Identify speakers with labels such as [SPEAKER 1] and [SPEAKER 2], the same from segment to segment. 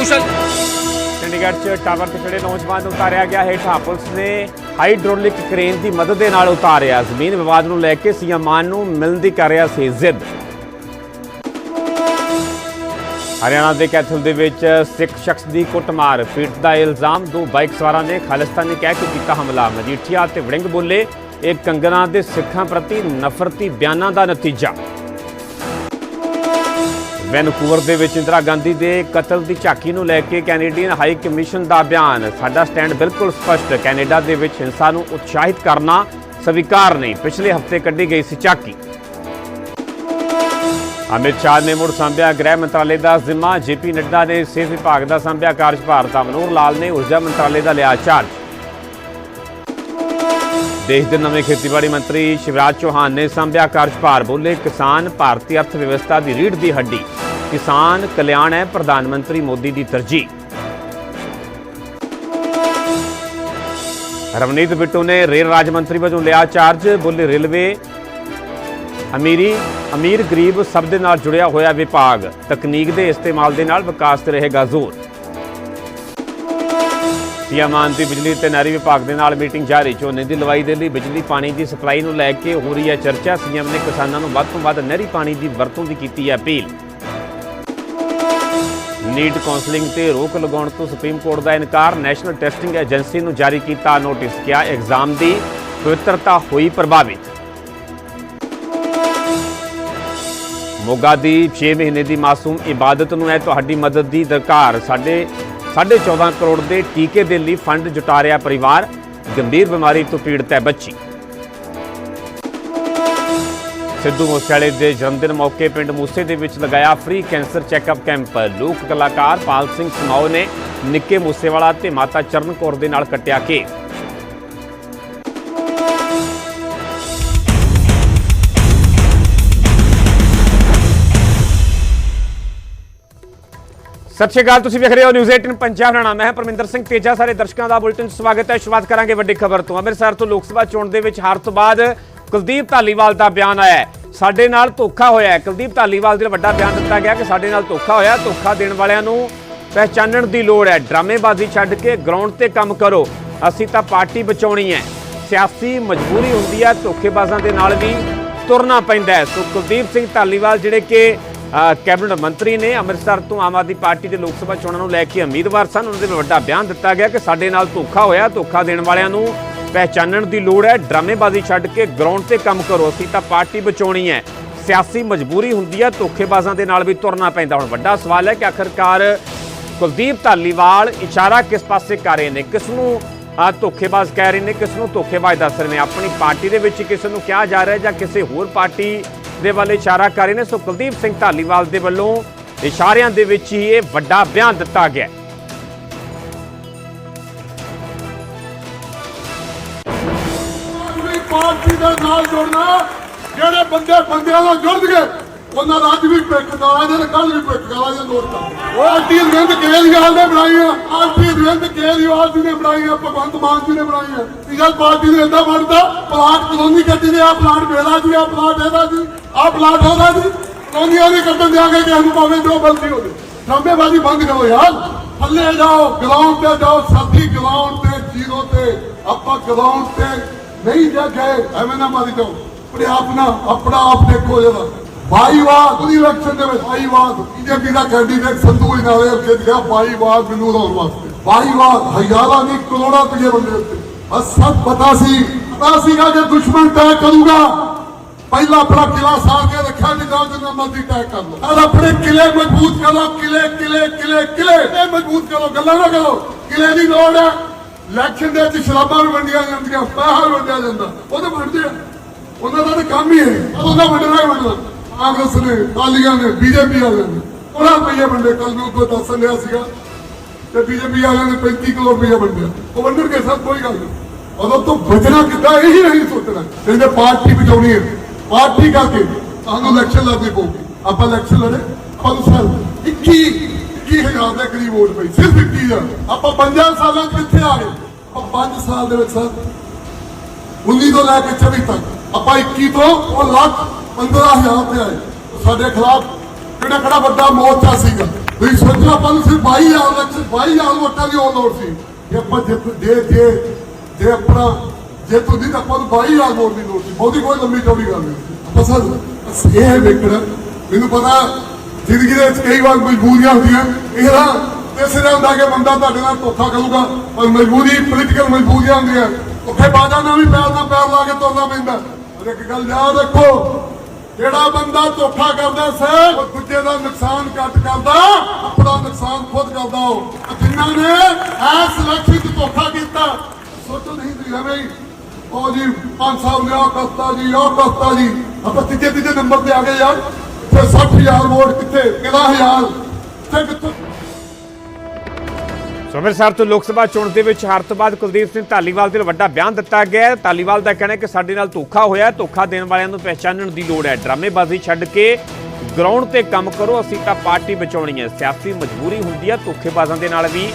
[SPEAKER 1] ਕੁਸ਼ਲ।
[SPEAKER 2] ਚੰਡੀਗੜ੍ਹ 'ਚ ਟਾਵਰ ਤੇ ਖੜੇ ਨੌਜਵਾਨ ਨੂੰ ਉਤਾਰਿਆ ਗਿਆ ਹੇਠਾਂ। ਪੁਲਿਸ ਨੇ ਹਾਈਡ੍ਰੋਲਿਕ ਕ੍ਰੇਨ ਦੀ ਮਦਦ ਦੇ ਨਾਲ ਉਤਾਰਿਆ। ਜ਼ਮੀਨ ਵਿਵਾਦ ਨੂੰ ਲੈ ਕੇ ਸੀਐਮ ਮਾਨ ਨੂੰ ਮਿਲਣ ਦੀ ਕਰ ਰਿਹਾ ਸੀ ਜ਼ਿੱਦ। ਹਰਿਆਣਾ ਦੇ ਕੈਥਲ ਦੇ ਵਿੱਚ ਸਿੱਖ ਸ਼ਖਸ ਦੀ ਕੁੱਟਮਾਰ। ਪੀੜਤ ਦਾ ਇਲਜ਼ਾਮ, ਦੋ ਬਾਈਕ ਸਵਾਰਾਂ ਨੇ ਖਾਲਿਸਤਾਨੀ ਕਹਿ ਕੇ ਕੀਤਾ ਹਮਲਾ। ਮਜੀਠੀਆ ਤੇ ਵੜਿੰਗ ਬੋਲੇ, ਇਹ ਕੰਗਨਾ ਦੇ ਸਿੱਖਾਂ ਪ੍ਰਤੀ ਨਫ਼ਰਤੀ ਬਿਆਨਾਂ ਦਾ ਨਤੀਜਾ। ਵੈਨਕੂਵਰ ਦੇ ਵਿੱਚ ਇੰਦਰਾ ਗਾਂਧੀ ਦੇ ਕਤਲ ਦੀ ਝਾਕੀ ਨੂੰ ਲੈ ਕੇ ਕੈਨੇਡੀਅਨ ਹਾਈ ਕਮਿਸ਼ਨ ਦਾ ਬਿਆਨ। ਸਾਡਾ ਸਟੈਂਡ ਬਿਲਕੁਲ ਸਪਸ਼ਟ, ਕੈਨੇਡਾ ਦੇ ਵਿੱਚ ਹਿੰਸਾ ਨੂੰ ਉਤਸ਼ਾਹਿਤ ਕਰਨਾ ਸਵੀਕਾਰ ਨਹੀਂ। ਪਿਛਲੇ ਹਫ਼ਤੇ ਕੱਢੀ ਗਈ ਸੀ ਝਾਕੀ। ਅਮਿਤ ਸ਼ਾਹ ਨੇ ਮੁੜ ਸੰਭਿਆ ਗ੍ਰਹਿ ਮੰਤਰਾਲੇ ਦਾ ਜ਼ਿੰਮਾ। ਜੇਪੀ ਨੱਡਾ ਨੇ ਸਿਹਤ ਵਿਭਾਗ ਦਾ ਸੰਭਿਆ ਕਾਰਜਭਾਰ ਤਾਂ ਮਨੋਹਰ ਲਾਲ ਨੇ ਊਰਜਾ ਮੰਤਰਾਲੇ ਦਾ ਲਿਆ ਚਾਰਜ। ਦੇਸ਼ ਦੇ ਨਵੇਂ ਖੇਤੀਬਾੜੀ ਮੰਤਰੀ ਸ਼ਿਵਰਾਜ ਚੌਹਾਨ ਨੇ ਸੰਭਿਆ ਕਾਰਜਭਾਰ ਬੋਲੇ ਕਿਸਾਨ ਭਾਰਤੀ ਅਰਥ ਵਿਵਸਥਾ ਦੀ ਰੀੜ ਦੀ ਹੱਡੀ। ਕਿਸਾਨ ਕਲਿਆਣ ਹੈ, ਪ੍ਰਧਾਨ ਮੰਤਰੀ ਮੋਦੀ ਦੀ ਤਰਜੀਹ। ਰਵਨੀਤ ਬਿੱਟੂ ਨੇ ਰੇਲ ਰਾਜ ਮੰਤਰੀ ਵਜੋਂ ਲਿਆ ਚਾਰਜ, ਬੋਲੇ ਰੇਲਵੇ। ਅਮੀਰੀ, ਅਮੀਰ ਗਰੀਬ ਸਭ ਦੇ ਨਾਲ ਜੁੜਿਆ ਹੋਇਆ ਵਿਭਾਗ, ਤਕਨੀਕ ਦੇ ਇਸਤੇਮਾਲ ਦੇ ਨਾਲ ਵਿਕਾਸ ਤੇ ਰਹੇਗਾ ਜ਼ੋਰ। ਸੀਐਮ ਮਾਨ ਬਿਜਲੀ ਤੇ ਨਹਿਰੀ ਵਿਭਾਗ ਦੇ ਨਾਲ ਮੀਟਿੰਗ ਜਾਰੀ, ਝੋਨੇ ਦੀ ਲਵਾਈ ਦੇ ਲਈ ਬਿਜਲੀ, ਪਾਣੀ ਦੀ ਸਪਲਾਈ ਨੂੰ ਲੈ ਕੇ ਹੋ ਰਹੀ ਹੈ ਚਰਚਾ। ਸੀਐਮ ਨੇ ਕਿਸਾਨਾਂ ਨੂੰ ਵੱਧ ਤੋਂ ਵੱਧ ਨਹਿਰੀ ਪਾਣੀ ਦੀ ਵਰਤੋਂ ਦੀ ਕੀਤੀ ਹੈ ਅਪੀਲ। ਨੀਟ ਕਾਉਂਸਲਿੰਗ ਤੇ ਰੋਕ ਲਗਾਉਣ ਤੋਂ ਸੁਪਰੀਮ ਕੋਰਟ ਦਾ ਇਨਕਾਰ। ਨੈਸ਼ਨਲ ਟੈਸਟਿੰਗ ਏਜੰਸੀ ਨੂੰ ਜਾਰੀ ਕੀਤਾ ਨੋਟਿਸ। ਕਿਹਾ, ਐਗਜ਼ਾਮ ਦੀ ਪਵਿੱਤਰਤਾ ਹੋਈ ਪ੍ਰਭਾਵਿਤ। ਮੋਗਾ ਦੀ 6 ਮਹੀਨੇ ਦੀ ਮਾਸੂਮ ਇਬਾਦਤ ਨੂੰ ਹੈ ਤੁਹਾਡੀ ਮਦਦ ਦੀ ਦਰਕਾਰ। ਸਾਡੇ 14.5 ਕਰੋੜ ਦੇ ਟੀਕੇ ਦੇ ਲਈ ਫੰਡ ਜੁਟਾ ਰਿਹਾ ਪਰਿਵਾਰ, ਗੰਭੀਰ ਬਿਮਾਰੀ ਤੋਂ ਪੀੜਤ ਹੈ ਬੱਚੀ। ਸਿੱਧੂ ਮੂਸੇਵਾਲੇ ਦੇ ਜਨਮਦਿਨ ਮੌਕੇ ਪਿੰਡ ਮੂਸੇ ਦੇ ਵਿੱਚ ਲਗਾਇਆ ਫ੍ਰੀ ਕੈਂਸਰ ਚੈੱਕਅਪ ਕੈਂਪ ਲੋਕ ਕਲਾਕਾਰ ਪਾਲ ਸਿੰਘ ਸਮਾਓ ਨੇ ਨਿੱਕੇ ਮੂਸੇਵਾਲਾ ਤੇ ਮਾਤਾ ਚਰਨ ਕੌਰ ਦੇ ਨਾਲ ਕੱਟਿਆ ਕੇਕ ਸਤਿ ਸ਼੍ਰੀ ਅਕਾਲ, ਤੁਸੀਂ ਵੇਖ ਰਹੇ ਹੋ ਨਿਊਜ਼ 18 ਪੰਜਾਬ ਹਰਿਆਣਾ ਮੈਂ ਪਰਮਿੰਦਰ ਸਿੰਘ ਤੇਜਾ, ਸਾਰੇ ਦਰਸ਼ਕਾਂ ਦਾ ਬੁਲਟਨ ਸਵਾਗਤ ਹੈ। ਸ਼ੁਰੂਆਤ ਕਰਾਂਗੇ ਵੱਡੀ ਖਬਰ ਤੋਂ। ਅੰਮ੍ਰਿਤਸਰ ਤੋਂ ਲੋਕ ਸਭਾ ਚੋਣ ਦੇ ਵਿੱਚ ਹਾਰ ਤੋਂ ਬਾਅਦ ਕੁਲਦੀਪ ਧਾਲੀਵਾਲ ਦਾ ਬਿਆਨ ਆਇਆ ਸਾਡੇ ਨਾਲ ਧੋਖਾ ਹੋਇਆ ਕੁਲਦੀਪ ਧਾਲੀਵਾਲ ਦੇ ਵੱਡਾ ਬਿਆਨ ਦਿੱਤਾ ਗਿਆ ਕਿ ਸਾਡੇ ਨਾਲ ਧੋਖਾ ਹੋਇਆ ਧੋਖਾ ਦੇਣ ਵਾਲਿਆਂ ਨੂੰ ਪਹਿਚਾਨਣ ਦੀ ਲੋੜ ਹੈ। ਡਰਾਮੇਬਾਜ਼ੀ ਛੱਡ ਕੇ ਗਰਾਊਂਡ ਤੇ ਕੰਮ ਕਰੋ। ਅਸੀਂ ਤਾਂ ਪਾਰਟੀ ਬਚਾਉਣੀ ਹੈ। ਸਿਆਸੀ ਮਜਬੂਰੀ ਹੁੰਦੀ ਹੈ। ਧੋਖੇਬਾਜ਼ਾਂ ਦੇ ਨਾਲ ਵੀ ਤੁਰਨਾ ਪੈਂਦਾ ਹੈ। ਸੋ ਕੁਲਦੀਪ ਸਿੰਘ ਧਾਲੀਵਾਲ ਜਿਹੜੇ ਕਿ ਕੈਬਨਿਟ ਮੰਤਰੀ ਨੇ ਅੰਮ੍ਰਿਤਸਰ ਤੋਂ ਆਮ ਆਦਮੀ ਪਾਰਟੀ ਦੇ ਲੋਕ ਸਭਾ ਚੋਣਾਂ ਨੂੰ ਲੈ ਕੇ ਉਮੀਦਵਾਰ ਸਨ। ਉਹਨਾਂ ਦੇ ਵੱਡਾ ਬਿਆਨ ਦਿੱਤਾ ਗਿਆ ਕਿ ਸਾਡੇ ਨਾਲ ਧੋਖਾ ਹੋਇਆ। ਧੋਖਾ ਦੇਣ ਵਾਲਿਆਂ ਨੂੰ ਪਹਿਚਾਨਣ ਦੀ ਲੋੜ ਹੈ। ਡਰਾਮੇਬਾਜ਼ੀ ਛੱਡ ਕੇ ਗਰਾਊਂਡ ਤੇ ਕੰਮ ਕਰੋ। ਅਸੀਂ ਤਾਂ ਪਾਰਟੀ ਬਚਾਉਣੀ ਹੈ। ਸਿਆਸੀ ਮਜਬੂਰੀ ਹੁੰਦੀ ਹੈ। ਧੋਖੇਬਾਜ਼ਾਂ ਦੇ ਨਾਲ ਵੀ ਤੁਰਨਾ ਪੈਂਦਾ। ਹੁਣ ਵੱਡਾ ਸਵਾਲ ਹੈ ਕਿ ਆਖਰਕਾਰ ਕੁਲਦੀਪ ਧਾਲੀਵਾਲ ਇਸ਼ਾਰਾ ਕਿਸ ਪਾਸੇ ਕਰ ਰਹੇ ਨੇ? ਕਿਸ ਨੂੰ ਆ ਧੋਖੇਬਾਜ਼ ਕਹਿ ਰਹੇ ਨੇ? ਕਿਸ ਨੂੰ ਧੋਖੇਬਾਜ਼ ਦੱਸ ਰਹੇ ਨੇ? ਆਪਣੀ ਪਾਰਟੀ ਦੇ ਵਿੱਚ ਕਿਸੇ ਨੂੰ ਕਿਹਾ ਜਾ ਰਿਹਾ ਜਾਂ ਕਿਸੇ ਹੋਰ ਪਾਰਟੀ ਦੇ ਵੱਲ ਇਸ਼ਾਰਾ ਕਰ ਰਹੇ ਨੇ ਸੋ ਕੁਲਦੀਪ ਸਿੰਘ ਧਾਲੀਵਾਲ ਦੇ ਵੱਲੋਂ ਇਸ਼ਾਰਿਆਂ ਦੇ ਵਿੱਚ ਹੀ ਇਹ ਵੱਡਾ ਬਿਆਨ ਦਿੱਤਾ ਗਿਆ
[SPEAKER 3] ਪਾਰਟੀ ਦੇ ਨਾਲ ਜੁੜਨਾ, ਜਿਹੜੇ ਬੰਦੇ ਬੰਦਿਆਂ ਨਾਲ ਜੁੜ ਗਏ ਉਹਨਾਂ ਦਾ ਅੱਜ ਵੀ ਪਿੱਕ ਗਾਲਾਂ ਦੇ ਕੱਲ ਵੀ ਪਿੱਕ ਗਾਲਾਂ ਦੇ ਦੋਸਤਾਂ ਪਾਰਟੀ ਰਿੰਦ ਕੇਜਰੀਵਾਲ ਨੇ ਬਣਾਈਆਂ। ਪਾਰਟੀ ਰਿੰਦ ਕੇਜਰੀਵਾਲ ਜੀ ਨੇ ਬਣਾਈਆਂ ਭਗਵੰਤ ਮਾਨ ਜੀ ਨੇ ਬਣਾਈਆਂ। ਇਹ ਪਾਰਟੀ ਨੇ ਏਦਾਂ ਬਣਦਾ ਪਲਾਟ ਕਲੋਨੀ ਕੱਟੀ ਦੇ ਆ ਪਲਾਟ ਵੇਲਾ ਜੀ ਆ ਪਲਾਟ ਇਹਦਾ ਜੀ ਆ ਪਲਾਟ ਉਹਦਾ ਜੀ। ਕਲੋਨੀਆਂ ਦੇ ਕੱਟਣ ਦਿਆ ਕੇ ਕਿਸੇ ਨੂੰ ਭਾਵੇਂ ਜੋ ਬਲਦੀ ਹੋਵੇ। ਲੰਬੇਬਾਜ਼ੀ ਬੰਦ ਕਰੋ ਯਾਰ। ਥੱਲੇ ਜਾਓ ਗਰਾਊਂਡ ਤੇ ਜਾਓ ਸਾਥੀ ਗਰਾਊਂਡ ਤੇ ਜ਼ੀਰੋ ਤੇ। ਆਪਾਂ ਗਰਾਊਂਡ ਤੇ ਨਹੀਂ ਜਾ ਗਏ ਐਵੇਂ ਨਾ ਮਾਰੀ ਜਾਓ। ਆਪਣੇ ਆਪ ਨਾ ਆਪਣਾ ਆਪ ਦੇਖੋ ਜਰਾ ਬਾਈਵਾਦ ਉਹਦੀ ਇਲੈਕਸ਼ਨ ਦੇ ਵਿੱਚ ਬੀਜੇਪੀ ਦਾ ਕੈਂਡੀਡੇਟ ਸੰਧੂ ਇਨਾਲੇ ਅੱਗੇ ਗਿਆ? ਬਾਈਵਾਦ ਮੈਨੂੰ ਲਾਉਣ ਵਾਸਤੇ। ਬਾਈਵਾਦ ਹਜ਼ਾਰਾਂ ਨਹੀਂ, ਕਰੋੜਾਂ ਰੁਪਏ ਬੰਦੇ ਉੱਤੇ। ਬਸ ਸਭ ਪਤਾ ਸੀ। ਪਤਾ ਸੀਗਾ ਕਿ ਦੁਸ਼ਮਣ ਤੈਅ ਕਰੂਗਾ, ਪਹਿਲਾਂ ਆਪਣਾ ਕਿਲਾ ਸਾੜ ਕੇ ਰੱਖਿਆ, ਨਹੀਂ ਜਿੰਨਾ ਮਰਜ਼ੀ ਤੈਅ ਕਰ ਲਓ। ਔਰ ਆਪਣੇ ਕਿਲੇ ਮਜ਼ਬੂਤ ਕਰੋ ਕਿਲੇ ਕਿਲੇ ਕਿਲੇ ਕਿਲੇ ਮਜ਼ਬੂਤ ਕਰੋ, ਗੱਲਾਂ ਨਾ ਕਰੋ। ਕਿਲੇ ਦੀ ਲੋੜ ਹੈ। ਇਲੈਕਸ਼ਨ ਦੇ ਵਿੱਚ ਸ਼ਰਾਬਾਂ ਵੀ ਵੰਡੀਆਂ ਜਾਂਦੀਆਂ, ਪੈਸਾ ਵੀ ਵੰਡਿਆ ਜਾਂਦਾ। ਉਹ ਤਾਂ ਵੰਡਦੇ ਆ। ਉਹਨਾਂ ਦਾ ਤਾਂ ਕੰਮ ਹੀ ਹੈ। ਉਹਨਾਂ ਵੰਡਣਾ ਹੀ ਵੰਡਣਾ। ਕਾਂਗਰਸ ਨੇ ਕਾਲੀਆਂ ਨੇ, ਬੀਜੇਪੀ ਵਾਲਿਆਂ ਨੇ, ਉਹਨਾਂ ਰੁਪਈਏ ਵੰਡੇ ਕੱਲ ਨੂੰ ਕੋਈ ਦੱਸ ਲਿਆ ਸੀਗਾ ਤੇ ਬੀਜੇਪੀ ਵਾਲਿਆਂ ਨੇ 35 ਕਰੋੜ ਰੁਪਈਆ ਵੰਡਿਆ ਉਹ ਵੰਡਣਗੇ ਸਭ ਕੋਈ ਗੱਲ ਨਹੀਂ। ਉਦੋਂ ਤੋਂ ਬਚਣਾ ਕਿੱਦਾਂ, ਇਹੀ ਨਹੀਂ ਸੋਚਣਾ। ਕਹਿੰਦੇ ਪਾਰਟੀ ਬਚਾਉਣੀ ਹੈ। ਪਾਰਟੀ ਕਰਕੇ ਸਾਨੂੰ ਇਲੈਕਸ਼ਨ ਲੜਨੀ ਪਊਗੀ। ਆਪਾਂ ਇਲੈਕਸ਼ਨ ਲੜੇ ਪੰਜ ਸਾਲ 21 21000 ਦੇ ਕਰੀਬ ਵੋਟ ਪਈ, ਸਿਰਫ 21000 ਆਪਾਂ 5 ਸਾਲਾਂ ਚ ਕਿੱਥੇ ਆ ਗਏ? ਆਪਾਂ 5 ਸਾਲ ਦੇ ਵਿੱਚ ਸਰ 19 ਤੋਂ ਲੈ ਕੇ 24 ਤੱਕ। ਆਪਾਂ 21 ਤੋਂ ਉਹ ਲੱਖ 15000 ਤੇ ਆਏ ਸਾਡੇ ਖਿਲਾਫ ਜਿਹੜਾ ਕਿਹੜਾ ਵੱਡਾ ਮੋਰਚਾ ਸੀਗਾ? ਤੁਸੀਂ ਸੋਚੋ ਆਪਾਂ ਨੂੰ 22000 ਲੱਖ 22000 ਵੋਟਾਂ ਦੀ ਉਹ ਲੋੜ ਸੀ। ਕਿ ਆਪਾਂ ਜਿੱਤ ਜੇ ਜੇ ਜੇ ਆਪਣਾ ਜੇ ਤੁਸੀਂ ਤਾਂ ਆਪਾਂ 22000 ਵੋਟ ਦੀ ਲੋੜ ਸੀ, ਬਹੁਤੀ ਕੋਈ ਲੰਮੀ ਚੌੜੀ ਗੱਲ ਨਹੀਂ। ਆਪਾਂ ਸਰ ਇਹ ਵੇਖਣਾ। ਮੈਨੂੰ ਪਤਾ ਜ਼ਿੰਦਗੀ ਦੇ ਵਿੱਚ ਕਈ ਵਾਰ ਮਜਬੂਰੀਆਂ ਹੁੰਦੀਆਂ। ਇਹਦਾ ਇਸ ਤਰ੍ਹਾਂ ਹੁੰਦਾ ਕਿ ਬੰਦਾ ਤੁਹਾਡੇ ਨਾਲ ਧੋਖਾ ਕਰੂਗਾ, ਪਰ ਮਜਬੂਰੀ ਪੋਲੀਟੀਕਲ ਮਜਬੂਰੀਆਂ ਹੁੰਦੀਆਂ। ਉੱਥੇ ਬਾਜਾ ਨਾਲ ਵੀ ਪੈਰ ਨਾਲ ਪੈਰ ਲਾ ਕੇ ਤੁਰਨਾ ਪੈਂਦਾ। ਪਰ ਇੱਕ ਗੱਲ ਯਾਦ ਰੱਖੋ ਜਿਹੜਾ ਬੰਦਾ ਧੋਖਾ ਕਰਦਾ ਸਰ, ਉਹ ਦੂਜੇ ਦਾ ਨੁਕਸਾਨ ਘੱਟ ਕਰਦਾ, ਆਪਣਾ ਨੁਕਸਾਨ ਖੁਦ ਕਰਦਾ ਉਹ। ਜਿਨ੍ਹਾਂ ਨੇ ਐਸ ਇਲੈਕਸ਼ਨ 'ਚ ਧੋਖਾ ਕੀਤਾ, ਸੋਚੋ ਨਹੀਂ ਤੁਸੀਂ ਉਹ ਜੀ, ਪੰਜ ਸਾਹਿਬ ਨੇ ਆਹ ਕਰਤਾ ਜੀ ਉਹ ਕਰਤਾ ਜੀ। ਆਪਾਂ ਤੀਜੇ ਤੀਜੇ ਨੰਬਰ ਤੇ ਆ ਗਏ ਯਾਰ। ਤੇ 60000 ਵੋਟ ਕਿੱਥੇ? ਕਿਹਦਾ ਹਜ਼ਾਰ। ਤੇ ਕਿੱਥੋਂ
[SPEAKER 2] ਸੋ ਅੰਮ੍ਰਿਤਸਰ ਤੋਂ ਲੋਕ ਸਭਾ ਚੋਣ ਦੇ ਵਿੱਚ ਹਾਰ ਤੋਂ ਬਾਅਦ ਕੁਲਦੀਪ ਸਿੰਘ ਧਾਲੀਵਾਲ ਦੇ ਵੱਲੋਂ ਵੱਡਾ ਬਿਆਨ ਦਿੱਤਾ ਗਿਆ ਹੈ। ਧਾਲੀਵਾਲ ਦਾ ਕਹਿਣਾ ਹੈ ਕਿ ਸਾਡੇ ਨਾਲ ਧੋਖਾ ਹੋਇਆ ਧੋਖਾ ਦੇਣ ਵਾਲਿਆਂ ਨੂੰ ਪਹਿਚਾਨਣ ਦੀ ਲੋੜ ਹੈ। ਡਰਾਮੇਬਾਜ਼ੀ ਛੱਡ ਕੇ ਗਰਾਊਂਡ ਤੇ ਕੰਮ ਕਰੋ ਅਸੀਂ ਤਾਂ ਪਾਰਟੀ ਬਚਾਉਣੀ ਹੈ। ਸਿਆਸੀ ਮਜਬੂਰੀ ਹੁੰਦੀ ਹੈ ਧੋਖੇਬਾਜ਼ਾਂ ਦੇ ਨਾਲ ਵੀ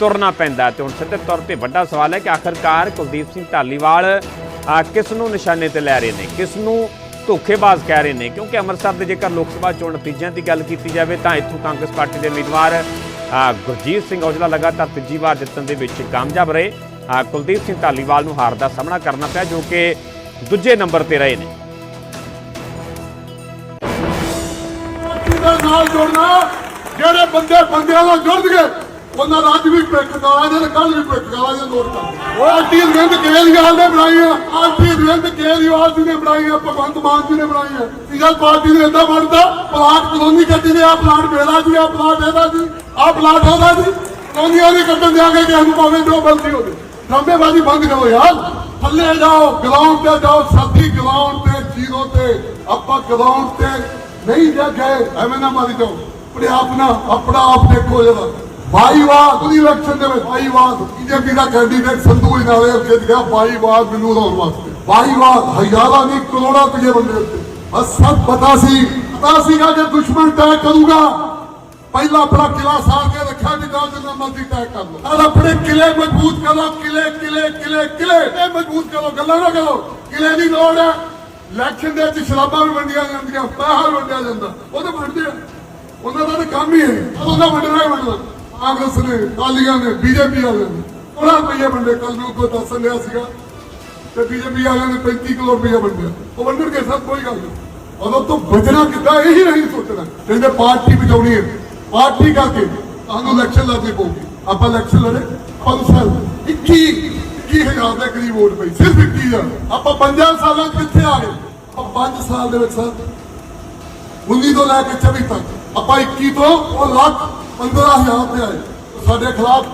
[SPEAKER 2] ਤੁਰਨਾ ਪੈਂਦਾ ਹੈ। ਤੇ ਹੁਣ ਸਿੱਧੇ ਤੌਰ ਤੇ ਵੱਡਾ ਸਵਾਲ ਹੈ ਕਿ ਆਖਰਕਾਰ ਕੁਲਦੀਪ ਸਿੰਘ ਧਾਲੀਵਾਲ ਅਹ, ਕਿਸ ਨੂੰ ਨਿਸ਼ਾਨੇ ਤੇ ਲੈ ਰਹੇ ਨੇ? ਕਿਸ ਨੂੰ ਧੋਖੇਬਾਜ਼ ਕਹਿ ਰਹੇ ਨੇ? ਕਿਉਂਕਿ ਅੰਮ੍ਰਿਤਸਰ ਦੇ ਜੇਕਰ ਲੋਕ ਸਭਾ ਚੋਣ ਨਤੀਜਿਆਂ ਦੀ ਗੱਲ ਕੀਤੀ ਜਾਵੇ ਤਾਂ ਇੱਥੋਂ ਕਾਂਗਰਸ ਪਾਰਟੀ ਦੇ ਉਮੀਦਵਾਰ ਗੁਰਜੀਤ ਸਿੰਘ ਔਜਲਾ ਲਗਾਤਾਰ ਤੀਜੀ ਵਾਰ ਜਿੱਤਣ ਦੇ ਵਿੱਚ ਕਾਮਯਾਬ ਰਹੇ। ਕੁਲਦੀਪ ਸਿੰਘ ਧਾਲੀਵਾਲ ਨੂੰ ਹਾਰ ਦਾ ਸਾਹਮਣਾ ਕਰਨਾ ਪਿਆ, ਜੋ ਕਿ ਦੂਜੇ ਨੰਬਰ ਤੇ ਰਹੇ ਨੇ।
[SPEAKER 3] ਨਾਲ ਜੁੜਨਾ, ਜਿਹੜੇ ਬੰਦੇ ਬੰਦਿਆਂ ਨਾਲ ਜੁੜ ਗਏ ਉਹਨਾਂ ਦਾ ਅੱਜ ਵੀ ਪਿੱਠ ਗਾਲਾਂ ਦੇ ਕੱਲ ਵੀ ਪਿੱਠ ਗਾਲਾਂ ਦੇ ਨੋਟ ਕਰ ਪਾਰਟੀ ਰਿੰਦ ਕੇਜਰੀਵਾਲ ਨੇ ਬਣਾਈਆਂ ਪਾਰਟੀ ਰਿੰਦ ਕੇਜਰੀਵਾਲ ਜੀ ਨੇ ਬਣਾਈਆਂ ਭਗਵੰਤ ਮਾਨ ਜੀ ਨੇ ਬਣਾਈਆਂ ਟੀਗਲ ਪਾਰਟੀ ਨੇ ਏਦਾਂ ਬਣਦਾ, ਪਲਾਟ ਕਲੋਨੀ ਕੱਟੀ ਨੇ ਆ, ਪਲਾਟ ਮੇਰਾ ਜੀ ਆ, ਪਲਾਟ ਇਹਦਾ ਜੀ, ਆ ਪਲਾਟ ਉਹਦਾ ਜੀ। ਕਲੋਨੀਆਂ ਦੇ ਕੱਟਣ ਦੇ ਆਗੇ ਕਿਸੇ ਨੂੰ ਭਾਵੇਂ ਜੋ ਬਲਦੀ ਹੋਵੇ। ਡਰਾਮੇਬਾਜ਼ੀ ਬੰਦ ਕਰੋ ਯਾਰ। ਥੱਲੇ ਜਾਓ ਗਰਾਊਂਡ ਤੇ ਜਾਓ, ਸਾਥੀ ਗਰਾਊਂਡ ਤੇ ਜ਼ੀਰੋ ਤੇ, ਆਪਾਂ ਗਰਾਊਂਡ ਤੇ ਨਹੀਂ ਜਾ ਗਏ ਐਵੇਂ ਨਾ ਮਾਰੀ ਜਾਓ। ਆਪਣੇ ਆਪ ਨਾ, ਆਪਣਾ ਆਪ ਦੇਖੋ ਜਰਾ ਬਾਈਵਾਦ ਉਹਦੀ ਇਲੈਕਸ਼ਨ ਦੇ ਵਿੱਚ ਬਾਈਵਾਦ ਬੀਜੇਪੀ ਦਾ ਕੈਂਡੀਡੇਟ ਸੰਧੂ ਇਨਾਲੇ ਜਿੱਤ ਗਿਆ ਬਾਈਵਾਦ ਮੈਨੂੰ ਲਾਉਣ ਵਾਸਤੇ। ਬਾਈਵਾਦ ਹਜ਼ਾਰਾਂ ਨਹੀਂ, ਕਰੋੜਾਂ ਰੁਪਏ ਬੰਦੇ ਉੱਤੇ। ਬਸ ਸਭ ਪਤਾ ਸੀ। ਪਤਾ ਸੀਗਾ ਕਿ ਦੁਸ਼ਮਣ ਤੈਅ ਕਰੂਗਾ, ਪਹਿਲਾਂ ਆਪਣਾ ਕਿਲਾ ਸਾੜ ਕੇ ਰੱਖਿਆ ਕਿ ਜਾਂ ਜਿੰਨਾ ਮਰਜ਼ੀ ਤੈਅ ਕਰ ਲਓ। ਔਰ ਆਪਣੇ ਕਿਲੇ ਮਜ਼ਬੂਤ ਕਰੋ ਕਿਲੇ ਕਿਲੇ ਕਿਲੇ ਕਿਲੇ ਮਜ਼ਬੂਤ ਕਰੋ, ਗੱਲਾਂ ਨਾ ਕਰੋ। ਕਿਲੇ ਦੀ ਲੋੜ ਹੈ। ਇਲੈਕਸ਼ਨ ਦੇ ਵਿੱਚ ਸ਼ਰਾਬਾਂ ਵੀ ਵੰਡੀਆਂ ਜਾਂਦੀਆਂ, ਪੈਸਾ ਵੰਡਿਆ ਜਾਂਦਾ। ਉਹ ਤਾਂ ਵੰਡਦੇ ਆ। ਉਹਨਾਂ ਦਾ ਤਾਂ ਕੰਮ ਹੀ ਹੈ। ਉਹਨਾਂ ਵੰਡਣਾ ਹੀ ਵੰਡਣਾ। ਕਾਂਗਰਸ ਨੇ ਕਾਲੀਆਂ ਨੇ, ਬੀਜੇਪੀ ਵਾਲਿਆਂ ਨੇ। ਉਹਨਾਂ ਰੁਪਈਏ ਵੰਡੇ ਕੱਲ ਨੂੰ ਕੋਈ ਦੱਸ ਲਿਆ ਸੀਗਾ ਤੇ ਬੀਜੇਪੀ ਵਾਲਿਆਂ ਨੇ 35 ਕਰੋੜ ਰੁਪਏ ਵੰਡਿਆ। ਉਹ ਵੰਡਣਗੇ ਸਭ ਕੋਈ ਗੱਲ ਨਹੀਂ। ਉਦੋਂ ਤੋਂ ਬਚਣਾ ਕਿੱਦਾਂ, ਇਹੀ ਨਹੀਂ ਸੋਚਣਾ। ਕਹਿੰਦੇ ਪਾਰਟੀ ਬਚਾਉਣੀ ਹੈ। ਪਾਰਟੀ ਕਰਕੇ ਤੁਹਾਨੂੰ ਇਲੈਕਸ਼ਨ ਲੜਨੀ ਪਊਗੀ। ਆਪਾਂ ਇਲੈਕਸ਼ਨ ਲੜੇ ਪੰਜ ਸਾਲ 21 21000 ਦੇ ਕਰੀਬ ਵੋਟ ਪਈ, ਸਿਰਫ 21000 ਆਪਾਂ 5 ਸਾਲਾਂ 'ਚ ਕਿੱਥੇ ਆ ਗਏ? ਆਪਾਂ 5 ਸਾਲ ਦੇ ਵਿੱਚ ਸਰ 19 ਤੋਂ ਲੈ ਕੇ 24 ਤੱਕ। ਆਪਾਂ 21 ਤੋਂ ਉਹ ਲੱਖ 15000 ਤੇ ਆਏ ਸਾਡੇ ਖਿਲਾਫ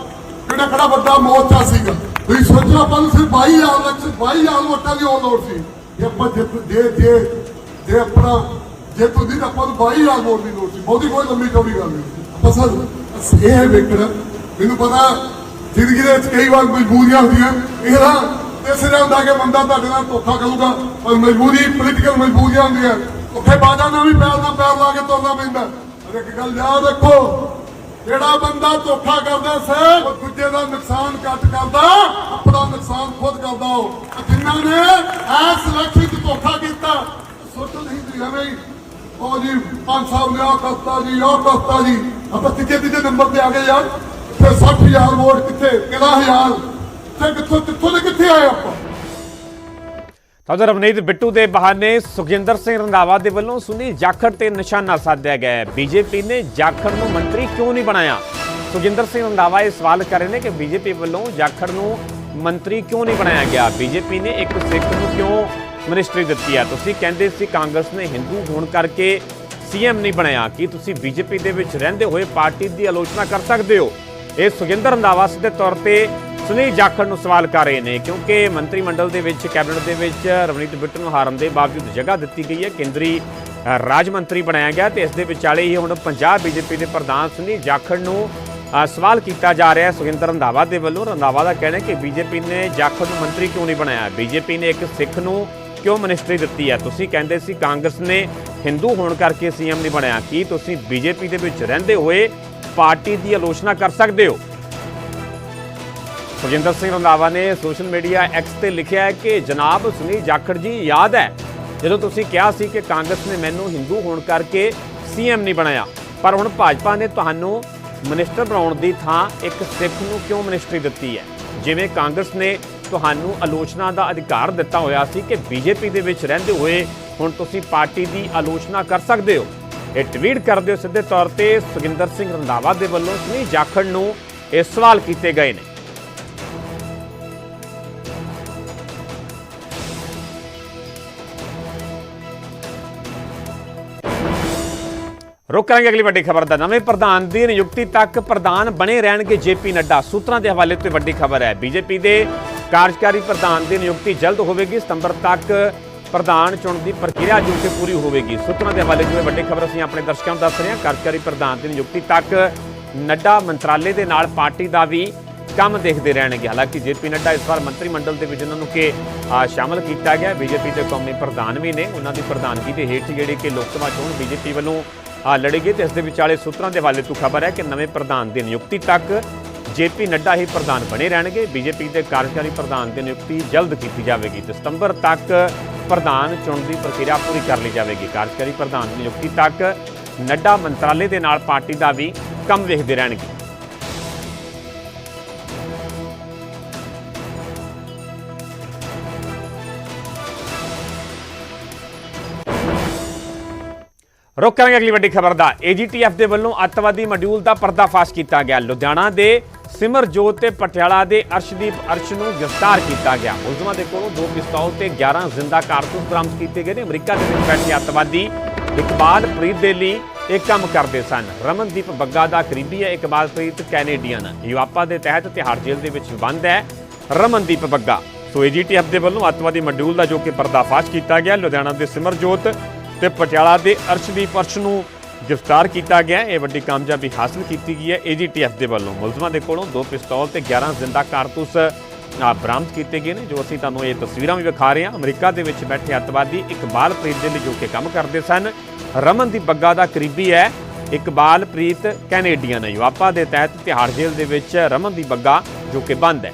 [SPEAKER 3] ਕਿਹੜਾ ਕਿਹੜਾ ਵੱਡਾ ਮੋਰਚਾ ਸੀਗਾ। ਤੁਸੀਂ ਸੋਚੋ ਆਪਾਂ ਨੂੰ ਸਿਰਫ 22000 ਲੱਖ 22000 ਵੋਟਾਂ ਦੀ ਉਹ ਲੋੜ ਸੀ। ਕਿ ਆਪਾਂ ਜੇ ਜੇ ਜੇ ਆਪਣਾ ਜੇ ਤੁਸੀਂ ਆਪਾਂ ਨੂੰ 22000 ਵੋਟ ਦੀ ਲੋੜ ਸੀ। ਬਹੁਤੀ ਕੋਈ ਲੰਮੀ ਚੌੜੀ ਗੱਲ ਨਹੀਂ। ਆਪਾਂ ਸਰ ਇਹ ਵੇਖਣਾ। ਮੈਨੂੰ ਪਤਾ ਜ਼ਿੰਦਗੀ ਦੇ ਵਿੱਚ ਕਈ ਵਾਰ ਮਜਬੂਰੀਆਂ ਹੁੰਦੀਆਂ। ਇਹਦਾ ਇਸ ਤਰ੍ਹਾਂ ਹੁੰਦਾ ਕਿ ਬੰਦਾ ਤੁਹਾਡੇ ਨਾਲ ਧੋਖਾ ਕਰੂਗਾ, ਪਰ ਮਜਬੂਰੀ ਪੋਲੀਟੀਕਲ ਮਜਬੂਰੀਆਂ ਹੁੰਦੀਆਂ। ਉੱਥੇ ਬਾਜਾ ਨਾਲ ਵੀ ਪੈਰ ਨਾਲ ਪੈਰ ਲਾ ਕੇ ਤੁਰਨਾ ਪੈਂਦਾ। ਪਰ ਇੱਕ ਗੱਲ ਯਾਦ ਰੱਖੋ ਜਿਹੜਾ ਬੰਦਾ ਧੋਖਾ ਕਰਦਾ ਸਰ, ਉਹ ਦੂਜੇ ਦਾ ਨੁਕਸਾਨ ਘੱਟ ਕਰਦਾ, ਆਪਣਾ ਨੁਕਸਾਨ ਖੁਦ ਕਰਦਾ ਉਹ। ਜਿਨ੍ਹਾਂ ਨੇ ਐਸ ਇਲੈਕਸ਼ਨ 'ਚ ਧੋਖਾ ਕੀਤਾ, ਸੋਚੋ ਨਹੀਂ ਤੁਸੀਂ ਐਵੇਂ ਹੀ। ਉਹ ਜੀ, ਪੰਜ ਸਾਹਿਬ ਨੇ ਆਹ ਕਰਤਾ ਜੀ ਉਹ ਕਰਤਾ ਜੀ। ਆਪਾਂ ਤੀਜੇ ਤੀਜੇ ਨੰਬਰ ਤੇ ਆ ਗਏ ਯਾਰ। ਤੇ 60000 ਵੋਟ ਕਿੱਥੇ? ਕਿਹਦਾ ਹਜ਼ਾਰ। ਤੇ ਕਿੱਥੋਂ ਕਿੱਥੋਂ ਦੇ ਕਿੱਥੇ ਆਏ ਆਪਾਂ?
[SPEAKER 2] ਉਧਰ ਰਵਨੀਤ ਬਿੱਟੂ ਦੇ ਬਹਾਨੇ ਸੁਖਜਿੰਦਰ ਸਿੰਘ ਰੰਧਾਵਾ ਦੇ ਵੱਲੋਂ ਸੁਨੀਲ ਜਾਖੜ ਤੇ ਨਿਸ਼ਾਨਾ ਸਾਧਿਆ ਗਿਆ ਹੈ। ਬੀਜੇਪੀ ਨੇ ਜਾਖੜ ਨੂੰ ਮੰਤਰੀ ਕਿਉਂ ਨਹੀਂ ਬਣਾਇਆ? ਸੁਖਜਿੰਦਰ ਸਿੰਘ ਰੰਧਾਵਾ ਇਹ ਸਵਾਲ ਕਰ ਰਹੇ ਨੇ ਕਿ ਬੀਜੇਪੀ ਵੱਲੋਂ ਜਾਖੜ ਨੂੰ ਮੰਤਰੀ ਕਿਉਂ ਨਹੀਂ ਬਣਾਇਆ ਗਿਆ? ਬੀਜੇਪੀ ਨੇ ਇੱਕ ਸਿੱਖ ਨੂੰ ਕਿਉਂ ਮਿਨਿਸਟਰੀ ਦਿੱਤੀ ਹੈ ਤੁਸੀਂ ਕਹਿੰਦੇ ਸੀ ਕਾਂਗਰਸ ਨੇ ਹਿੰਦੂ ਹੋਣ ਕਰਕੇ ਸੀਐਮ ਨਹੀਂ ਬਣਾਇਆ ਕੀ ਤੁਸੀਂ ਬੀਜੇਪੀ ਦੇ ਵਿੱਚ ਰਹਿੰਦੇ ਹੋਏ ਪਾਰਟੀ ਦੀ ਆਲੋਚਨਾ ਕਰ ਸਕਦੇ ਹੋ? ਇਹ ਸੁਖਜਿੰਦਰ ਰੰਧਾਵਾ ਸਿੱਧੇ ਤੌਰ ਤੇ ਸੁਨੀਲ ਜਾਖੜ ਨੂੰ ਸਵਾਲ ਕਰ ਰਹੇ ਨੇ, ਕਿਉਂਕਿ ਮੰਤਰੀ ਮੰਡਲ ਦੇ ਵਿੱਚ, ਕੈਬਨਿਟ ਦੇ ਵਿੱਚ ਰਵਨੀਤ ਬਿੱਟੂ ਨੂੰ ਹਾਰਨ ਦੇ ਬਾਵਜੂਦ ਜਗ੍ਹਾ ਦਿੱਤੀ ਗਈ ਹੈ, ਕੇਂਦਰੀ ਰਾਜ ਮੰਤਰੀ ਬਣਾਇਆ ਗਿਆ ਤੇ ਇਸ ਦੇ ਵਿਚਾਲੇ ਹੀ ਹੁਣ ਪੰਜਾਬ ਬੀਜੇਪੀ ਦੇ ਪ੍ਰਧਾਨ ਸੁਨੀਲ ਜਾਖੜ ਨੂੰ ਸਵਾਲ ਕੀਤਾ ਜਾ ਰਿਹਾ ਹੈ। ਸੁਖਿੰਦਰ ਰੰਧਾਵਾ ਦੇ ਵੱਲੋਂ, ਰੰਧਾਵਾ ਦਾ ਕਹਿਣਾ ਹੈ ਕਿ ਬੀਜੇਪੀ ਨੇ ਜਾਖੜ ਨੂੰ ਮੰਤਰੀ ਕਿਉਂ ਨਹੀਂ ਬਣਾਇਆ? ਬੀਜੇਪੀ ਨੇ ਇੱਕ ਸਿੱਖ ਨੂੰ ਕਿਉਂ ਮਿਨਿਸਟਰੀ ਦਿੱਤੀ ਹੈ? ਤੁਸੀਂ ਕਹਿੰਦੇ ਸੀ ਕਾਂਗਰਸ ਨੇ ਹਿੰਦੂ ਹੋਣ ਕਰਕੇ ਸੀਐਮ ਨਹੀਂ ਬਣਾਇਆ ਕੀ ਤੁਸੀਂ ਬੀਜੇਪੀ ਦੇ ਵਿੱਚ ਰਹਿੰਦੇ ਹੋਏ ਪਾਰਟੀ ਦੀ ਆਲੋਚਨਾ ਕਰ ਸਕਦੇ ਹੋ? ਸੁਖਜਿੰਦਰ ਸਿੰਘ ਰੰਧਾਵਾ ਨੇ ਸੋਸ਼ਲ ਮੀਡੀਆ ਐਕਸ ਤੇ ਲਿਖਿਆ ਹੈ ਕਿ ਜਨਾਬ ਸੁਨੀਲ ਜਾਖੜ ਜੀ, ਯਾਦ ਹੈ? ਜਦੋਂ ਤੁਸੀਂ ਕਿਹਾ ਸੀ ਕਿ ਕਾਂਗਰਸ ਨੇ ਮੈਨੂੰ ਹਿੰਦੂ ਹੋਣ ਕਰਕੇ ਸੀਐਮ ਨਹੀਂ ਬਣਾਇਆ, ਪਰ ਹੁਣ ਭਾਜਪਾ ਨੇ ਤੁਹਾਨੂੰ ਮਿਨਿਸਟਰ ਬਣਾਉਣ ਦੀ ਥਾਂ ਇੱਕ ਸਿੱਖ ਨੂੰ ਕਿਉਂ ਮਿਨਿਸਟਰੀ ਦਿੱਤੀ ਹੈ? ਜਿਵੇਂ ਕਾਂਗਰਸ ਨੇ ਤੁਹਾਨੂੰ ਆਲੋਚਨਾ ਦਾ ਅਧਿਕਾਰ ਦਿੱਤਾ ਹੋਇਆ ਸੀ ਕਿ ਬੀਜੇਪੀ ਦੇ ਵਿੱਚ ਰਹਿੰਦੇ ਹੋਏ ਹੁਣ ਤੁਸੀਂ ਪਾਰਟੀ ਦੀ ਆਲੋਚਨਾ ਕਰ ਸਕਦੇ ਹੋ। ਇਹ ਟਵੀਟ ਕਰਦੇ ਹੋ ਸਿੱਧੇ ਤੌਰ ਤੇ ਸੁਖਿੰਦਰ ਸਿੰਘ ਰੰਧਾਵਾ ਦੇ ਵੱਲੋਂ ਸੁਨੀਲ ਜਾਖੜ ਨੂੰ ਇਹ ਸਵਾਲ ਕੀਤੇ ਗਏ ਨੇ। ਰੋਕਾਂਗੇ ਅਗਲੀ ਵੱਡੀ ਖਬਰ ਦਾ। ਨਵੇਂ ਪ੍ਰਧਾਨ ਦੀ ਨਿਯੁਕਤੀ ਤੱਕ ਪ੍ਰਧਾਨ ਬਣੇ ਰਹਿਣਗੇ ਜੇਪੀ ਨੱਡਾ। ਸੂਤਰਾਂ ਦੇ ਹਵਾਲੇ ਤੋਂ ਵੱਡੀ ਖਬਰ ਹੈ। ਬੀਜੇਪੀ ਦੇ ਕਾਰਜਕਾਰੀ ਪ੍ਰਧਾਨ ਦੀ ਨਿਯੁਕਤੀ ਜਲਦ ਹੋਵੇਗੀ। ਸਤੰਬਰ ਤੱਕ ਪ੍ਰਧਾਨ ਚੁਣਨ ਦੀ ਪ੍ਰਕਿਰਿਆ ਜੋ ਕਿ ਪੂਰੀ ਹੋਵੇਗੀ। ਸੂਤਰਾਂ ਦੇ ਹਵਾਲੇ ਤੋਂ ਵੱਡੀ ਖਬਰ ਅਸੀਂ ਆਪਣੇ ਦਰਸ਼ਕਾਂ ਨੂੰ ਦੱਸ ਰਹੇ ਹਾਂ। ਕਾਰਜਕਾਰੀ ਪ੍ਰਧਾਨ ਦੀ ਨਿਯੁਕਤੀ ਤੱਕ ਨੱਡਾ ਮੰਤਰਾਲੇ ਦੇ ਨਾਲ ਪਾਰਟੀ ਦਾ ਵੀ ਕੰਮ ਦੇਖਦੇ ਰਹਿਣਗੇ। ਹਾਲਾਂਕਿ ਜੇਪੀ ਨੱਡਾ ਇਸ ਵਾਰ ਮੰਤਰੀ ਮੰਡਲ ਦੇ ਵਿੱਚ ਉਹਨਾਂ ਨੂੰ ਕਿ ਆ, ਸ਼ਾਮਲ ਕੀਤਾ ਗਿਆ। ਬੀਜੇਪੀ ਦੇ ਕੌਮੀ ਪ੍ਰਧਾਨ ਵੀ ਨੇ। ਉਹਨਾਂ ਦੀ ਪ੍ਰਧਾਨਗੀ ਦੇ ਹੇਠ ਜਿਹੜੇ ਕਿ ਲੋਕ ਸਭਾ ਚੋਣ ਬੀਜੇਪੀ ਵੱਲੋਂ ਲੜੇਗੀ ਤੇ ਇਸ ਦੇ ਵਿਚਾਲੇ ਸੂਤਰਾਂ ਦੇ ਹਵਾਲੇ ਤੋਂ ਖਬਰ ਹੈ ਕਿ ਨਵੇਂ ਪ੍ਰਧਾਨ ਦੀ ਨਿਯੁਕਤੀ ਤੱਕ ਜੇਪੀ ਨੱਡਾ ਹੀ ਪ੍ਰਧਾਨ ਬਣੇ ਰਹਿਣਗੇ। ਬੀਜੇਪੀ ਦੇ ਕਾਰਜਕਾਰੀ ਪ੍ਰਧਾਨ ਦੀ ਨਿਯੁਕਤੀ ਜਲਦ ਕੀਤੀ ਜਾਵੇਗੀ ਤੇ ਸਤੰਬਰ ਤੱਕ ਪ੍ਰਧਾਨ ਚੁਣਨ ਦੀ ਪ੍ਰਕਿਰਿਆ ਪੂਰੀ ਕਰ ਲਈ ਜਾਵੇਗੀ। ਕਾਰਜਕਾਰੀ ਪ੍ਰਧਾਨ ਦੀ ਨਿਯੁਕਤੀ ਤੱਕ ਨੱਡਾ ਮੰਤਰਾਲੇ ਦੇ ਨਾਲ ਪਾਰਟੀ ਦਾ ਵੀ ਕੰਮ ਵੇਖਦੇ ਰਹਿਣਗੇ। ਰੁਕ ਕਰਾਂਗੇ ਅਗਲੀ ਵੱਡੀ ਖਬਰ ਦਾ। ਏਜੀਟੀਐਫ ਦੇ ਵੱਲੋਂ ਅੱਤਵਾਦੀ ਮੋਡਿਊਲ ਦਾ ਪਰਦਾਫਾਸ਼ ਕੀਤਾ ਗਿਆ। ਲੁਧਿਆਣਾ ਦੇ ਸਿਮਰਜੋਤ ਤੇ ਪਟਿਆਲਾ ਦੇ ਅਰਸ਼ਦੀਪ ਅਰਸ਼ ਨੂੰ ਗ੍ਰਿਫਤਾਰ ਕੀਤਾ ਗਿਆ। ਮੁਲਜ਼ਮਾਂ ਦੇ ਕੋਲੋਂ ਦੋ ਪਿਸਤੌਲ ਤੇ 11 ਜ਼ਿੰਦਾ ਕਾਰਤੂਸ ਬਰਾਮਦ ਕੀਤੇ ਗਏ ਨੇ। ਅਮਰੀਕਾ ਦੇ ਵਿੱਚ ਬੈਠੇ ਅੱਤਵਾਦੀ ਇਕਬਾਲ ਪ੍ਰੀਤ ਦੇ ਲਈ ਇਹ ਕੰਮ ਕਰਦੇ ਸਨ। ਰਮਨਦੀਪ ਬੱਗਾ ਦਾ ਕਰੀਬੀ ਹੈ, ਇਕਬਾਲ ਪ੍ਰੀਤ ਕੈਨੇਡੀਅਨ। ਯੂਆਪਾ ਦੇ ਤਹਿਤ ਤਿਹਾੜ ਜੇਲ੍ਹ ਦੇ ਵਿੱਚ ਬੰਦ ਹੈ ਰਮਨਦੀਪ ਬੱਗਾ। ਸੋ ਏਜੀਟੀਐਫ ਦੇ ਵੱਲੋਂ ਅੱਤਵਾਦੀ ਮੋਡਿਊਲ ਦਾ ਜੋ ਕਿ ਪਰਦਾਫਾਸ਼ ਕੀਤਾ ਗਿਆ, ਲੁਧਿਆਣਾ ਦੇ ਸਿਮਰਜੋਤ ਤੇ ਪਟਿਆਲਾ ਦੇ ਅਰਸ਼ਦੀਪ ਅਰਸ਼ ਨੂੰ ਗ੍ਰਿਫਤਾਰ ਕੀਤਾ ਗਿਆ ਇਹ ਵੱਡੀ ਕਾਮਯਾਬੀ ਹਾਸਲ ਕੀਤੀ ਗਈ ਹੈ। ਏਜੀਟੀਐਫ ਦੇ ਵੱਲੋਂ ਮੁਲਜ਼ਮਾਂ ਦੇ ਕੋਲੋਂ ਦੋ ਪਿਸਤੌਲ ਤੇ 11 ਜ਼ਿੰਦਾ ਕਾਰਤੂਸ ਬਰਾਮਦ ਕੀਤੇ ਗਏ ਨੇ, ਜੋ ਅਸੀਂ ਤੁਹਾਨੂੰ ਇਹ ਤਸਵੀਰਾਂ ਵੀ ਵਿਖਾ ਰਹੇ ਹਾਂ। ਅਮਰੀਕਾ ਦੇ ਵਿੱਚ ਬੈਠੇ ਅੱਤਵਾਦੀ ਇਕਬਾਲ ਪ੍ਰੀਤ ਦੇ ਲਈ ਜੋ ਕਿ ਕੰਮ ਕਰਦੇ ਸਨ, ਰਮਨ ਦੀ ਬੱਗਾ ਦਾ ਕਰੀਬੀ ਹੈ। ਇਕਬਾਲ ਪ੍ਰੀਤ ਕੈਨੇਡੀਅਨ ਹੈ। ਯੂਆਪਾ ਦੇ ਤਹਿਤ ਤਿਹਾੜ ਜੇਲ੍ਹ ਦੇ ਵਿੱਚ ਰਮਨ ਦੀ ਬੱਗਾ ਜੋ ਕਿ ਬੰਦ ਹੈ।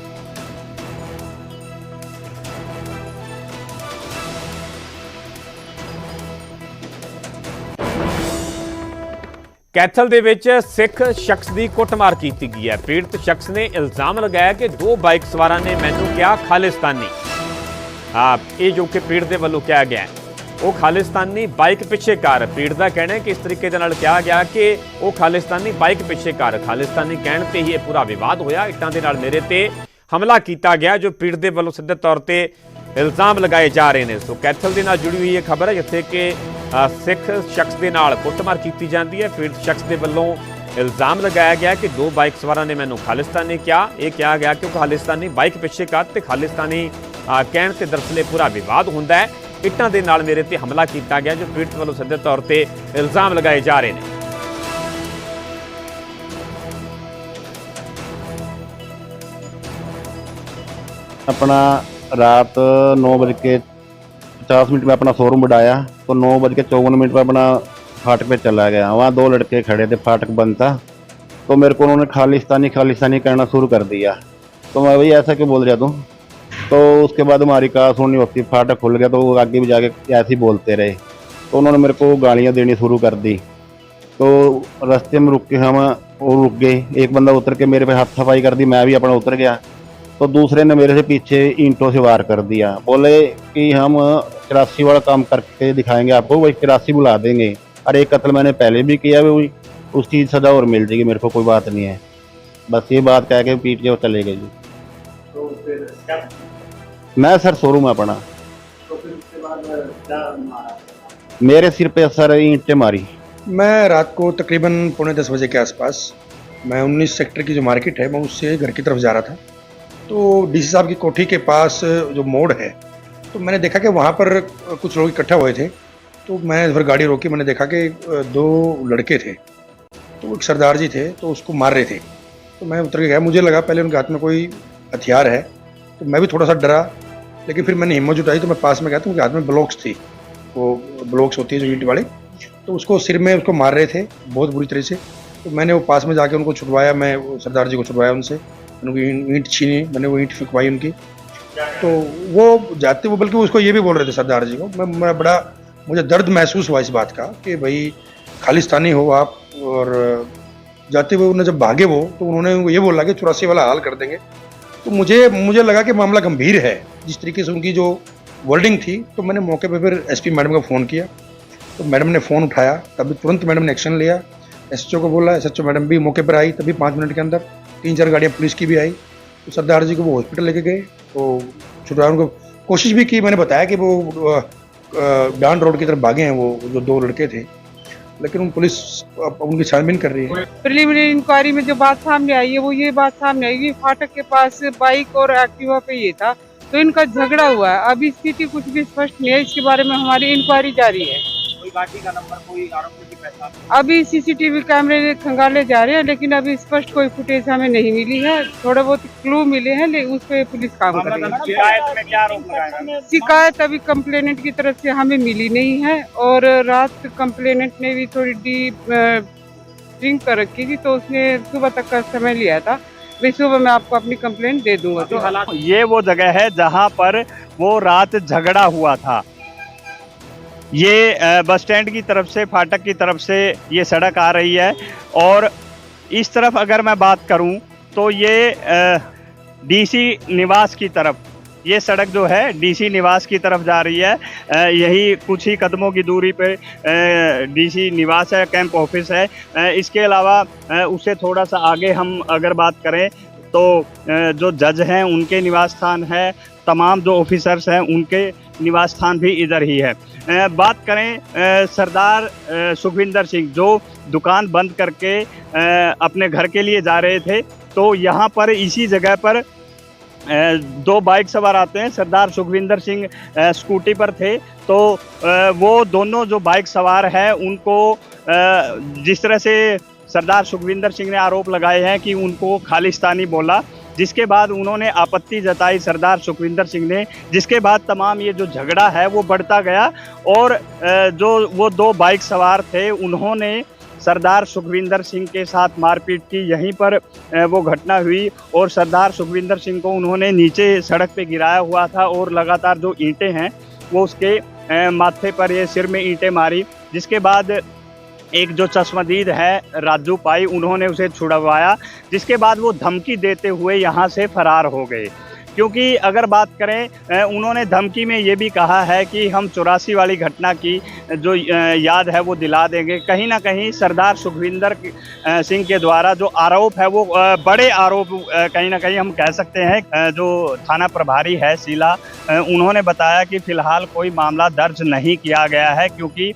[SPEAKER 2] ਕੈਥਲ ਦੇ ਵਿੱਚ ਸਿੱਖ ਸ਼ਖਸ ਦੀ ਕੁੱਟਮਾਰ ਕੀਤੀ ਗਈ ਹੈ। ਪੀੜਤ ਸ਼ਖਸ ਨੇ ਇਲਜ਼ਾਮ ਲਗਾਇਆ ਕਿ ਦੋ ਬਾਈਕ ਸਵਾਰਾਂ ਨੇ ਮੈਨੂੰ ਕਿਹਾ, ਖਾਲਿਸਤਾਨੀ। ਆ ਇਹ ਜੋ ਕਿ ਪੀੜਤ ਦੇ ਵੱਲੋਂ ਕਿਹਾ ਗਿਆ ਉਹ ਖਾਲਿਸਤਾਨੀ ਬਾਈਕ ਪਿੱਛੇ ਕਰ। ਪੀੜਤ ਦਾ ਕਹਿਣਾ ਹੈ ਕਿ ਇਸ ਤਰੀਕੇ ਦੇ ਨਾਲ ਕਿਹਾ ਗਿਆ ਕਿ ਉਹ ਖਾਲਿਸਤਾਨੀ ਬਾਈਕ ਪਿੱਛੇ ਕਰ। ਖਾਲਿਸਤਾਨੀ ਕਹਿਣ ਤੇ ਹੀ ਇਹ ਪੂਰਾ ਵਿਵਾਦ ਹੋਇਆ। ਇੱਟਾਂ ਦੇ ਨਾਲ ਮੇਰੇ ਤੇ ਹਮਲਾ ਕੀਤਾ ਗਿਆ, ਜੋ ਪੀੜਤ ਦੇ ਵੱਲੋਂ ਸਿੱਧੇ ਤੌਰ ਤੇ ਇਲਜ਼ਾਮ ਲਗਾਏ ਜਾ ਰਹੇ ਨੇ। ਸੋ ਕੈਥਲ ਦੇ ਨਾਲ ਜੁੜੀ ਹੋਈ ਇਹ ਖਬਰ ਹੈ, ਜਿੱਥੇ ਕਿ ਸਿੱਖ ਸ਼ਖਸ ਦੇ ਨਾਲ ਕੁੱਟਮਾਰ ਕੀਤੀ ਜਾਂਦੀ ਹੈ। ਫਿਰ ਸ਼ਖਸ ਦੇ ਵੱਲੋਂ ਇਲਜ਼ਾਮ ਲਗਾਇਆ ਗਿਆ ਕਿ ਦੋ ਬਾਈਕ ਸਵਾਰਾਂ ਨੇ ਮੈਨੂੰ ਖਾਲਿਸਤਾਨੀ ਕਿਹਾ। ਇਹ ਕਿਹਾ ਗਿਆ ਕਿ ਖਾਲਿਸਤਾਨੀ ਬਾਈਕ ਪਿੱਛੇ ਕੱਤ ਤੇ ਖਾਲਿਸਤਾਨੀ ਕਹਿਣ ਤੇ ਦਰਸਲੇ ਪੂਰਾ ਵਿਵਾਦ ਹੁੰਦਾ ਹੈ। ਇੱਟਾਂ ਦੇ ਨਾਲ ਮੇਰੇ ਤੇ ਹਮਲਾ ਕੀਤਾ ਗਿਆ, ਜੋ ਪੀੜਤ ਵੱਲੋਂ ਸਿੱਧੇ ਤੌਰ ਤੇ ਇਲਜ਼ਾਮ ਲਗਾਏ ਜਾ ਰਹੇ ਨੇ।
[SPEAKER 1] ਆਪਣਾ ਰਾਤ 9 ਵਜੇ पचास मिनट में अपना शोरूम बढ़ाया तो नौ बज के चौवन मिनट में अपना फाटक पे चला गया। वहाँ दो लड़के खड़े थे, फाटक बंद था। तो मेरे को उन्होंने खालिस्तानी खालिस्तानी करना शुरू कर दिया। तो मैं वही ऐसा क्यों बोल रहा तू? तो उसके बाद हमारी कार सुननी होती फाटक खुल गया तो वो आगे भी जाके ऐसे ही बोलते रहे। तो उन्होंने मेरे को गालियाँ देनी शुरू कर दी। तो रास्ते में रुक के हम, वो रुक गए। एक बंदा उतर के मेरे पे हाथ सफ़ाई कर दी, मैं भी अपना उतर गया। तो दूसरे ने मेरे से पीछे ईंटों से वार कर दिया। बोले कि हम किरासी वाला काम करके दिखाएँगे आपको वही किरासी बुला देंगे। और एक कत्ल मैंने पहले भी किया हुई उसकी सजा और मिल जाएगी मेरे को कोई बात नहीं है। बस ये बात कह के पीट के वो चले गए जी। तो मैं सर शोरूम है अपना। तो मेरे? सिर पे सर ईंटें मारी।
[SPEAKER 4] मैं रात को तकरीबन पौने दस बजे के आसपास मैं 19 सेक्टर की जो मार्केट है मैं उससे घर की तरफ़ जा रहा था। तो डीसी साहब की कोठी के पास जो मोड़ है तो मैंने देखा कि वहाँ पर कुछ लोग इकट्ठा हुए थे। तो मैं फिर गाड़ी रोकी, मैंने देखा कि दो लड़के थे। तो एक सरदार जी थे तो उसको मार रहे थे। तो मैं उतर के गया। मुझे लगा पहले उनके हाथ में कोई हथियार है। तो मैं भी थोड़ा सा डरा, लेकिन फिर मैंने हिम्मत जुटाई तो मैं पास में गया तो उनके हाथ में ब्लॉक्स थी। वो ब्लॉक्स होती है जो ईंट वाले। तो उसको सिर में उसको मार रहे थे, बहुत बुरी तरह से। तो मैंने वो पास में जाके उनको छुड़वाया मैं सरदार जी को छुड़वाया उनसे। उनकी ईंट छीनी, मैंने वो ईंट फिकवाई उनकी। तो वो जाते, वो बल्कि उसको ये भी बोल रहे थे सरदार जी को, मैं मैं बड़ा, मुझे दर्द महसूस हुआ इस बात का कि भाई खालिस्तानी हो आप और जाते हुए उन्हें जब भागे वो तो उन्होंने ये बोला कि चौरासी वाला हाल कर देंगे। तो मुझे मुझे लगा कि मामला गंभीर है, जिस तरीके से उनकी जो वर्डिंग थी तो मैंने मौके पर फिर एसपी मैडम को फ़ोन किया। तो मैडम ने फ़ोन उठाया, तभी तुरंत मैडम ने एक्शन लिया। एसएचओ को बोला एसएचओ मैडम भी मौके पर आई, तभी पाँच मिनट के अंदर तीन चार गाड़ियाँ पुलिस की भी आई। तो सरदार जी को वो हॉस्पिटल लेके गए। तो छुटवाने उनको कोशिश भी की मैंने बताया कि वो डांड रोड की तरफ़ भागे हैं वो जो दो लड़के थे। लेकिन उन पुलिस उनकी छानबीन कर रही है।
[SPEAKER 5] प्रिलिमिनरी इंक्वायरी में जो बात सामने आई है वो ये बात सामने आई कि फाटक के पास बाइक और एक्टिवा पे ये था तो इनका झगड़ा हुआ है। अभी स्थिति कुछ भी स्पष्ट नहीं है इसके बारे में हमारी इंक्वायरी जारी है।
[SPEAKER 6] कोई गाड़ी का नंबर कोई आरोपी
[SPEAKER 5] अभी सीसीटीवी कैमरे खंगाले जा रहे हैं लेकिन अभी स्पष्ट कोई फुटेज हमें नहीं मिली है। थोड़े बहुत क्लू मिले हैं लेकिन उस पर पुलिस काम कर रही है।
[SPEAKER 6] शिकायत में
[SPEAKER 5] अभी कंप्लेनेंट की तरफ़ से हमें मिली नहीं है और रात कंप्लेनेंट ने भी थोड़ी डीप ड्रिंक कर रखी थी तो उसने सुबह तक का समय लिया था। भाई सुबह मैं आपको अपनी कंप्लेंट दे दूँगा। तो
[SPEAKER 6] ये वो जगह है जहाँ पर वो रात झगड़ा हुआ था। ये बस स्टैंड की तरफ़ से, फाटक की तरफ़ से ये सड़क आ रही है। और इस तरफ़ अगर मैं बात करूँ तो ये डीसी निवास की तरफ़, ये सड़क जो है डीसी निवास की तरफ़ जा रही है। यही कुछ ही कदमों की दूरी पे डीसी निवास है, कैंप ऑफ़िस है। इसके अलावा उससे थोड़ा सा आगे हम अगर बात करें तो जो जज हैं, उनके निवास स्थान है, तमाम जो ऑफिसर्स हैं, उनके निवास स्थान भी इधर ही है। बात करें सरदार सुखविंदर सिंह जो दुकान बंद करके अपने घर के लिए जा रहे थे तो यहाँ पर इसी जगह पर दो बाइक सवार आते हैं, सरदार सुखविंदर सिंह स्कूटी पर थे तो वो दोनों जो बाइक सवार हैं, उनको जिस तरह से सरदार सुखविंदर सिंह ने आरोप लगाए हैं कि उनको खालिस्तानी बोला जिसके बाद उन्होंने आपत्ति जताई सरदार सुखविंदर सिंह ने, जिसके बाद तमाम ये जो झगड़ा है वो बढ़ता गया और जो वो दो बाइक सवार थे, उन्होंने सरदार सुखविंदर सिंह के साथ मारपीट की। यहीं पर वो घटना हुई और सरदार सुखविंदर सिंह को उन्होंने नीचे सड़क पे गिराया हुआ था और लगातार जो ईंटें हैं, वो उसके माथे पर, ये सिर में ईंटें मारी, जिसके बाद एक जो चश्मदीद है, राजू पाई, उन्होंने उसे छुड़वाया, जिसके बाद वो धमकी देते हुए यहाँ से फरार हो गए। क्योंकि अगर बात करें उन्होंने धमकी में ये भी कहा है कि हम चौरासी वाली घटना की जो याद है वो दिला देंगे। कहीं ना कहीं सरदार सुखविंदर सिंह के द्वारा जो आरोप है वो बड़े आरोप कहीं ना कहीं हम कह सकते हैं जो थाना प्रभारी है, शीला उन्होंने बताया कि फ़िलहाल कोई मामला दर्ज नहीं किया गया है, क्योंकि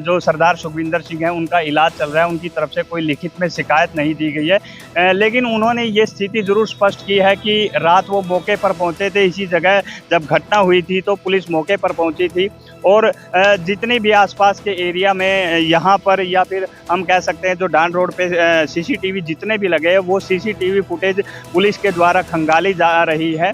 [SPEAKER 6] जो सरदार सुखविंदर सिंह हैं, उनका इलाज चल रहा है। उनकी तरफ़ से कोई लिखित में शिकायत नहीं दी गई है। लेकिन उन्होंने ये स्थिति ज़रूर स्पष्ट की है कि रात वो मौके पर पहुँचे थे। इसी जगह जब घटना हुई थी तो पुलिस मौके पर पहुँची थी और जितने भी आसपास के एरिया में यहाँ पर या फिर हम कह सकते हैं जो डांड रोड पे सीसीटीवी जितने भी लगे हैं, वो सीसीटीवी फुटेज पुलिस के द्वारा खंगाली जा रही है।